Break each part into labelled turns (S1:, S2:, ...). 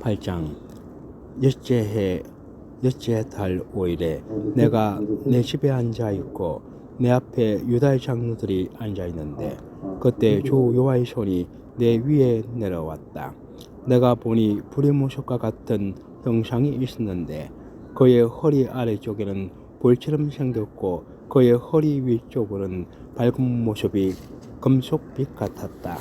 S1: 8장 넷째 해 넷째 달 5일에 내가 내 집에 앉아 있고 내 앞에 유다의 장로들이 앉아 있는데 그때 주 여호와의 손이 내 위에 내려왔다. 내가 보니 불의 모습과 같은 형상이 있었는데 그의 허리 아래쪽에는 볼처럼 생겼고 그의 허리 위쪽으로는 밝은 모습이 금속빛 같았다.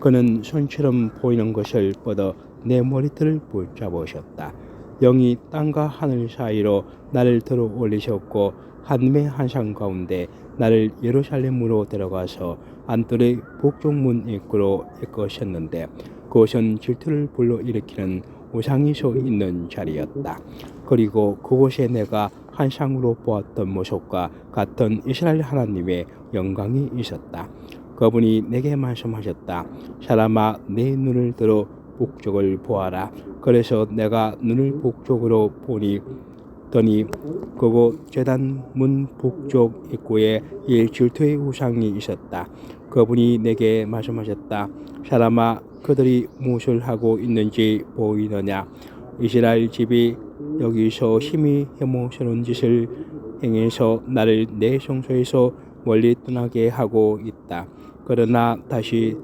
S1: 그는 손처럼 보이는 것을 뻗어 내 머리털을 붙잡으셨다. 영이 땅과 하늘 사이로 나를 들어 올리셨고 한매 한상 가운데 나를 예루살렘으로 데려가서 안뜰의 북쪽문 입구로 이끄셨는데 그것은 질투를 불러일으키는 우상이 서 있는 자리였다. 그리고 그곳에 내가 한상으로 보았던 모습과 같은 이스라엘 하나님의 영광이 있었다. 그분이 내게 말씀하셨다. 사람아, 내 눈을 들어 북쪽을 보아라. 그래서 내가 눈을 북쪽으로 보니 더니 그곳 재단 문 북쪽 입구에 일 질투의 우상이 있었다. 그분이 내게 말씀하셨다. 사람아, 그들이 무엇을 하고 있는지 보이느냐? 이스라엘 집이 여기서 힘이 해모스러운 짓을 행해서 나를 내 성소에서 멀리 떠나게 하고 있다. 그러나 다시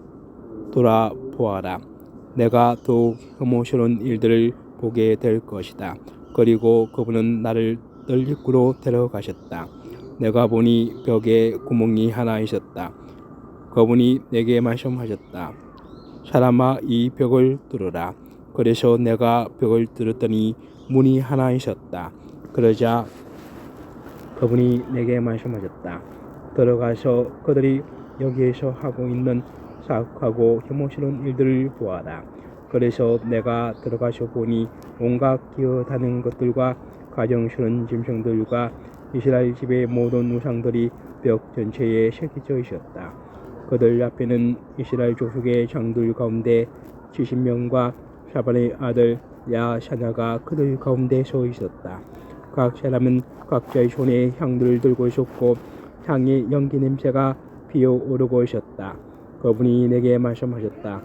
S1: 돌아보아라. 내가 더욱 혐오스러운 일들을 보게 될 것이다. 그리고 그분은 나를 뜰입구로 데려가셨다. 내가 보니 벽에 구멍이 하나 있었다. 그분이 내게 말씀하셨다. 사람아 이 벽을 뚫으라. 그래서 내가 벽을 뚫었더니 문이 하나 있었다. 그러자 그분이 내게 말씀하셨다. 들어가서 그들이 여기에서 하고 있는 사악하고 혐오스러운 일들을 보아라. 그래서 내가 들어가서 보니 온갖 기어다니는 것들과 가정스러운 짐승들과 이스라엘 집의 모든 우상들이 벽 전체에 새겨져 있었다. 그들 앞에는 이스라엘 족속의 장들 가운데 70명과 샤반의 아들 야샤냐가 그들 가운데 서 있었다. 각 사람은 각자의 손에 향들을 들고 있었고 향의 연기 냄새가 피어오르고 있었다. 그분이 내게 말씀하셨다.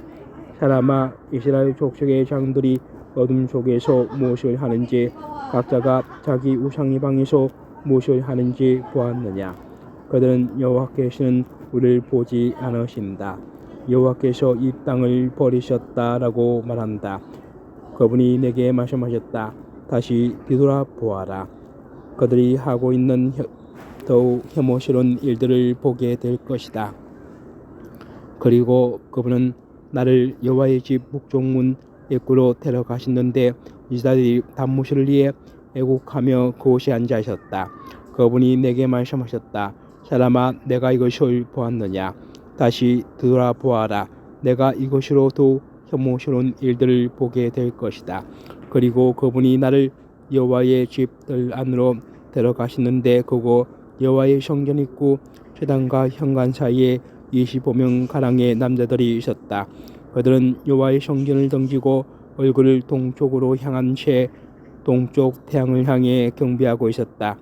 S1: 사람아 이스라엘 족속의 장들이 어둠 속에서 무엇을 하는지 각자가 자기 우상의 방에서 무엇을 하는지 보았느냐? 그들은 여호와께서는 우리를 보지 않으신다. 여호와께서 이 땅을 버리셨다라고 말한다. 그분이 내게 말씀하셨다. 다시 뒤돌아 보아라. 그들이 하고 있는 혀- 더욱 혐오스러운 일들을 보게 될 것이다 그리고 그분은 나를 여호와의 집 북쪽문 입구로 데려가셨는데 이스라엘이 단무실을 위해 애국하며 그곳에 앉아 있었다. 그분이 내게 말씀하셨다. 사람아, 내가 이것을 보았느냐? 다시 돌아보아라. 내가 이것으로 더 혐오스러운 일들을 보게 될 것이다. 그리고 그분이 나를 여호와의 집들 안으로 데려가시는데 그곳 여호와의 성전 입구 제단과 현관 사이에 25명 가량의 남자들이 있었다. 그들은 여호와의 성전을 던지고 얼굴을 동쪽으로 향한 채 동쪽 태양을 향해 경배하고 있었다.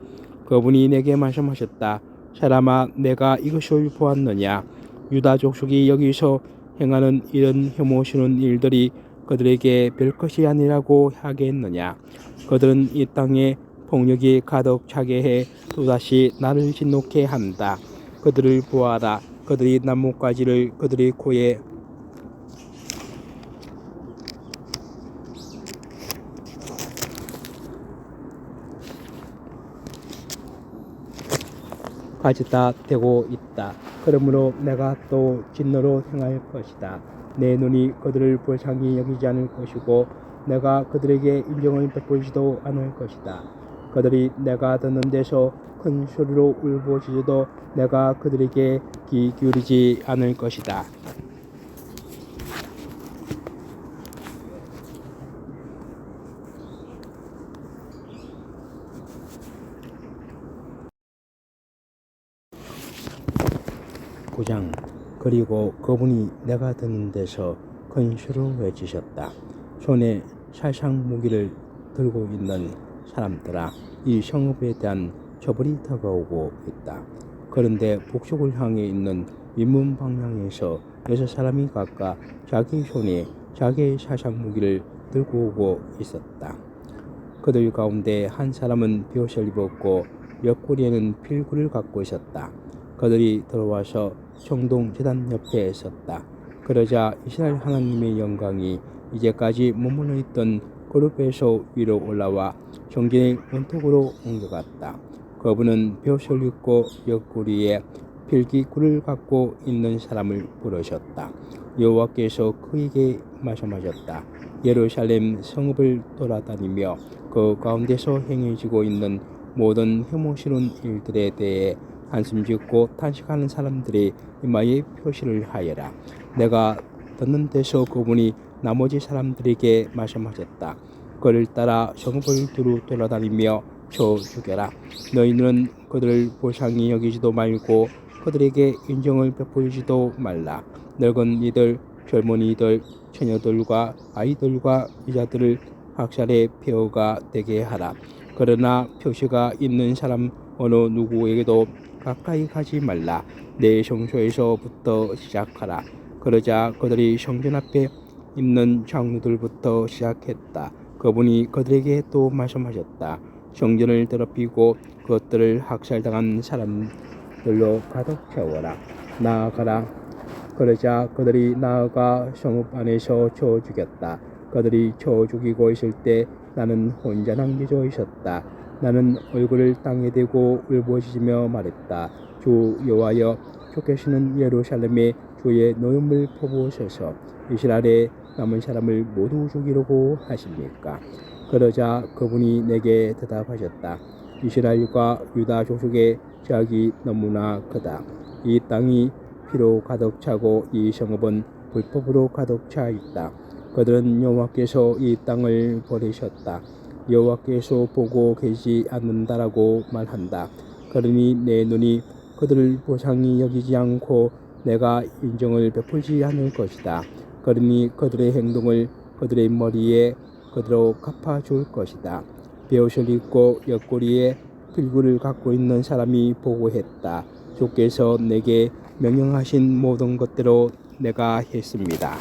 S1: 그분이 내게 말씀하셨다. 사람아, 내가 이것을 보았느냐? 유다 족속이 여기서 행하는 이런 혐오스러운 일들이 그들에게 별 것이 아니라고 하겠느냐? 그들은 이 땅에 폭력이 가득 차게 해 또다시 나를 진노케 한다. 그들을 보아라. 그들이 나뭇가지를 그들의 코에 가지다 대고 있다. 그러므로 내가 또 진노로 행할 것이다. 내 눈이 그들을 불쌍히 여기지 않을 것이고 내가 그들에게 인정을 베풀지도 않을 것이다. 그들이 내가 듣는 데서 큰 소리로 울부짖어도 내가 그들에게 귀 기울이지 않을 것이다. 구장 그리고 그분이 내가 듣는 데서 큰 수로 외치셨다. 손에 살상 무기를 들고 있는 사람들아 이 성읍에 대한 처벌이 다가오고 있다. 그런데 북쪽을 향해 있는 윗문 방향에서 여섯 사람이 각각 자기 손에 자기의 살상 무기를 들고 오고 있었다. 그들 가운데 한 사람은 벼옷을 입었고 옆구리에는 필구를 갖고 있었다. 그들이 들어와서 청동 제단 옆에 섰다. 그러자 이스라엘 하나님의 영광이 이제까지 머물러 있던 그룹에서 위로 올라와 정진의 원통으로 옮겨갔다. 그분은 벼옷을 입고 옆구리에 필기구를 갖고 있는 사람을 부르셨다. 여호와께서 그에게 말씀하셨다. 예루살렘 성읍을 돌아다니며 그 가운데서 행해지고 있는 모든 혐오스러운 일들에 대해 한숨 짓고 탄식하는 사람들이 이마에 표시를 하여라. 내가 듣는 데서 그분이 나머지 사람들에게 말씀하셨다. 그를 따라 성읍을 두루 돌아다니며 쳐 죽여라. 너희는 그들을 보상히 여기지도 말고 그들에게 인정을 베풀지도 말라. 늙은 이들, 젊은이들, 처녀들과 아이들과 여자들을 학살의 폐허가 되게 하라. 그러나 표시가 있는 사람 어느 누구에게도 가까이 가지 말라. 내 성소에서부터 시작하라. 그러자 그들이 성전 앞에 있는 장로들부터 시작했다. 그분이 그들에게 또 말씀하셨다. 성전을 더럽히고 그것들을 학살당한 사람들로 가득 채워라. 나아가라. 그러자 그들이 나아가 성읍 안에서 쳐 죽였다. 그들이 쳐 죽이고 있을 때 나는 혼자 남겨져 있었다. 나는 얼굴을 땅에 대고 울부짖으며 말했다. 주 여호와여 주께서는 예루살렘에 주의 노염을 퍼부으셔서 이스라엘의 남은 사람을 모두 죽이려고 하십니까? 그러자 그분이 내게 대답하셨다. 이스라엘과 유다 족속의 죄악이 너무나 크다. 이 땅이 피로 가득 차고 이 성읍은 불법으로 가득 차 있다. 그들은 여호와께서 이 땅을 버리셨다. 여호와께서 보고 계시지 않는다라고 말한다. 그러니 내 눈이 그들을 보상히 여기지 않고 내가 인정을 베풀지 않을 것이다. 그러니 그들의 행동을 그들의 머리에 그대로 갚아줄 것이다. 베옷을 입고 옆구리에 필구를 갖고 있는 사람이 보고했다. 주께서 내게 명령하신 모든 것대로 내가 했습니다.